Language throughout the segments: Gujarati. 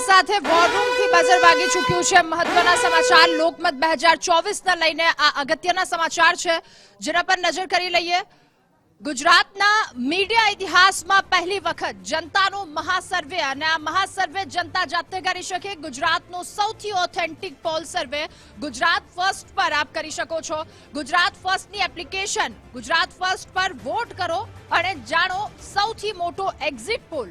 સાથે વોરરૂમથી રૂમ બઝર વાગી ચૂક્યું છે. મહત્વના સમાચાર, લોકમત બે હજાર ચોવીસને લઈને આ અગત્યના સમાચાર છે. જેના પર નજર કરી લઈએ. ગુજરાતના મીડિયા ઇતિહાસમાં પહેલી વખત જનતાનું મહાસર્વે અને આ મહાસર્વે જનતા જાતે કરી શકે. ગુજરાતનું સૌથી authentic poll survey Gujarat First પર આપ કરી શકો છો. ગુજરાત ફર્સ્ટની એપ્લિકેશન ગુજરાત ફર્સ્ટ પર વોટ કરો અને જાણો સૌથી મોટો એક્ઝિટ પોલ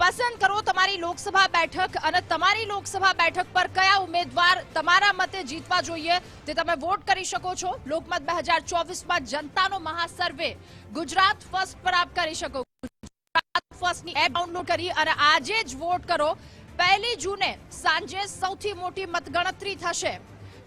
પસંદ કરો તમારી લોકસભા બેઠક અને તમારી લોકસભા બેઠક પર કયા ઉમેદવાર તમારા મતે જીતવા જોઈએ તે તમે વોટ કરી શકો છો. લોકમત બે હજાર ચોવીસમાં જનતાનો મહાસર્વે ગુજરાત ફર્સ્ટ પર આપ કરી શકો ગુજરાત ફર્સ્ટની એપ ડાઉનલોડ કરી અને આજે જ વોટ કરો. પહેલી જૂને સાંજે સૌથી મોટી મતગણતરી થશે.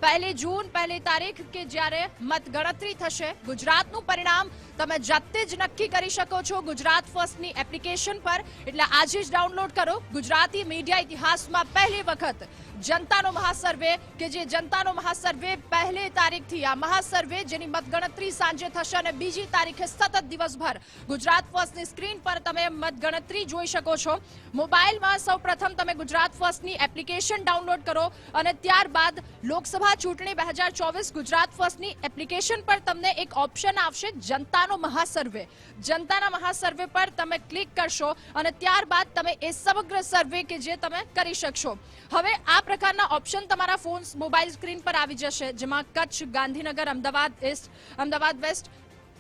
પહેલી જૂન, પહેલી તારીખ કે જ્યારે મતગણતરી થશે, ગુજરાતનું પરિણામ તમે જાતે જ નક્કી કરી શકો છો. ગુજરાત ફર્સ્ટની એપ્લિકેશન પર. એટલે આજે જ ડાઉનલોડ કરો ગુજરાતી મીડિયા ઇતિહાસમાં પહેલી વખત. જનતાનો મહાસર્વે કે જે જનતાનો મહાસર્વે પહેલી તારીખથી આ મહાસર્વે જેની મતગણતરી સાંજે થશે અને બીજી તારીખે સતત દિવસભર ગુજરાત ફર્સ્ટની સ્ક્રીન પર તમે મતગણતરી જોઈ શકો છો. મોબાઈલમાં સૌપ્રથમ તમે ગુજરાત ફર્સ્ટની એપ્લિકેશન ડાઉનલોડ કરો અને ત્યારબાદ લોકસભા ચૂંટણી બે હજાર ચોવીસ ગુજરાત ફર્સ્ટની એપ્લિકેશન પર તમને એક ઓપ્શન આવશે જનતાનો મહાસર્વે. જનતાના મહાસર્વે પર તમે ક્લિક કરશો અને ત્યારબાદ તમે એ સમગ્ર સર્વે કે જે તમે કરી શકશો. હવે આ પ્રકારના ઓપ્શન તમારા ફોન મોબાઈલ સ્ક્રીન પર આવી જશે, જેમાં કચ્છ, ગાંધીનગર, અમદાવાદ ઈસ્ટ, અમદાવાદ વેસ્ટ,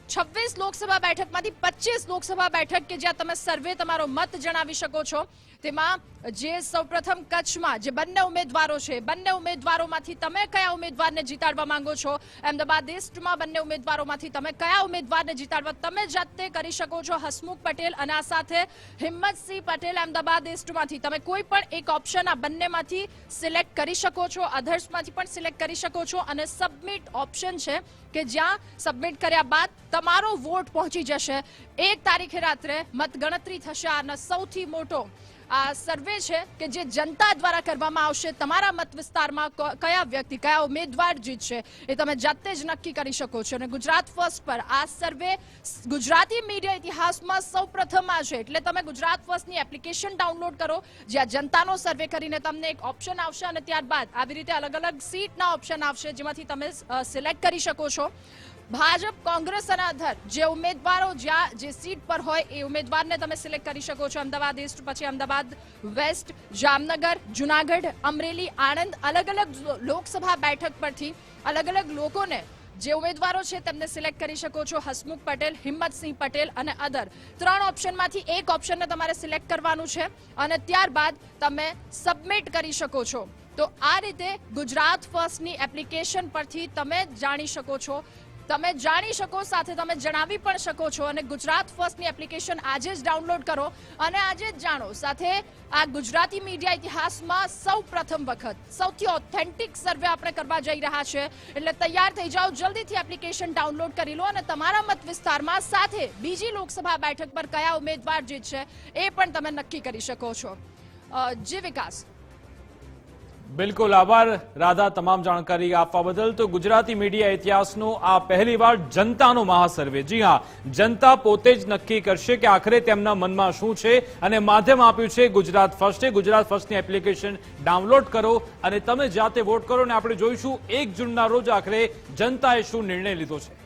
છવ્વીસ લોકસભા બેઠકમાંથી પચીસ લોકસભા બેઠક કે જ્યાં તમે સર્વે તમારો મત જણાવી શકો છો. તેમાં જે સૌપ્રથમ કચ્છમાં જે બંને ઉમેદવારો છે, બંને ઉમેદવારોમાંથી તમે કયા ઉમેદવારને જીતાડવા માંગો છો? અમદાવાદ ઈસ્ટમાં બંને ઉમેદવારોમાંથી તમે કયા ઉમેદવારને જીતાડવા તમે જાતે કરી શકો છો? હસમુખ પટેલ અને આ સાથે હિંમતસિંહ પટેલ અમદાવાદ ઈસ્ટમાંથી તમે કોઈ પણ એક ઓપ્શન આ બંનેમાંથી સિલેક્ટ કરી શકો છો અધર્સમાંથી પણ સિલેક્ટ કરી શકો છો અને સબમિટ ઓપ્શન છે કે જ્યાં સબમિટ કર્યા બાદ તમારો વોટ પહોંચી જશે. એક તારીખે રાત્રે મતગણતરી થશે આનો સૌથી મોટો. આ સર્વે છે કે જે જનતા દ્વારા કરવામાં આવશે. તમારા મત વિસ્તારમાં કયા વ્યક્તિ, કયા ઉમેદવાર જીતશે એ તમે જાતે જ નક્કી કરી શકો છો. અને ગુજરાત ફર્સ્ટ પર આ સર્વે ગુજરાતી મીડિયા ઇતિહાસમાં સૌ પ્રથમમાં છે. એટલે તમે ગુજરાત ફર્સ્ટની એપ્લિકેશન ડાઉનલોડ કરો, જ્યાં જનતાનો સર્વે કરીને તમને એક ઓપ્શન આવશે અને ત્યારબાદ આવી રીતે અલગ અલગ સીટના ઓપ્શન આવશે, જેમાંથી તમે સિલેક્ટ કરી શકો છો. ભાજપ, કોંગ્રેસ અને અધર. જે ઉમેદવારો જ્યાં જે સીટ પર હોય એ ઉમેદવારને તમે સિલેક્ટ કરી શકો છો. અમદાવાદ ઈસ્ટ, પછી અમદાવાદ વેસ્ટ, જામનગર, જુનાગઢ, અમરેલી, આણંદ અલગ અલગ લોકસભા બેઠક પરથી અલગ અલગ લોકોને જે ઉમેદવારો છે તેમને સિલેક્ટ કરી શકો છો. હસમુખ પટેલ, હિંમતસિંહ પટેલ અને અધર. ત્રણ ઓપ્શનમાંથી એક ઓપ્શનને તમારે સિલેક્ટ કરવાનું છે અને ત્યારબાદ તમે સબમિટ કરી શકો છો. તો આ રીતે ગુજરાત ફર્સ્ટની એપ્લિકેશન પરથી તમે જાણી શકો છો તમે જાણી શકો, સાથે તમે જણાવી પણ શકો છો અને ગુજરાત ફર્સ્ટની એપ્લિકેશન આજે જ ડાઉનલોડ કરો અને આજે જ જાણો. સાથે આ ગુજરાતી મીડિયા ઇતિહાસમાં સૌ પ્રથમ વખત, સૌથી ઓથેન્ટિક સર્વે આપણે કરવા જઈ રહ્યા છે. એટલે તૈયાર થઈ જાઓ, જલ્દીથી એપ્લિકેશન ડાઉનલોડ કરી લો અને તમારા મત વિસ્તારમાં સાથે બીજી લોકસભા બેઠક પર કયા ઉમેદવાર જીતશે એ પણ તમે નક્કી કરી શકો છો. જી વિકાસ. બિલકુલ આભાર, રાધા, તમામ જાણકારી આપવા બદલ. તો ગુજરાતી મીડિયા ઇતિહાસનો આ પહેલીવાર જનતાનો મહાસર્વે. જી હા, જનતા પોતે જ નક્કી કરશે કે આખરે તેમના મનમાં શું છે અને માધ્યમ આપ્યું છે ગુજરાત ફર્સ્ટે. ગુજરાત ફર્સ્ટની એપ્લિકેશન ડાઉનલોડ કરો અને તમે જાતે વોટ કરો અને આપણે જોઈશું એક જૂનના રોજ આખરે જનતાએ શું નિર્ણય લીધો છે.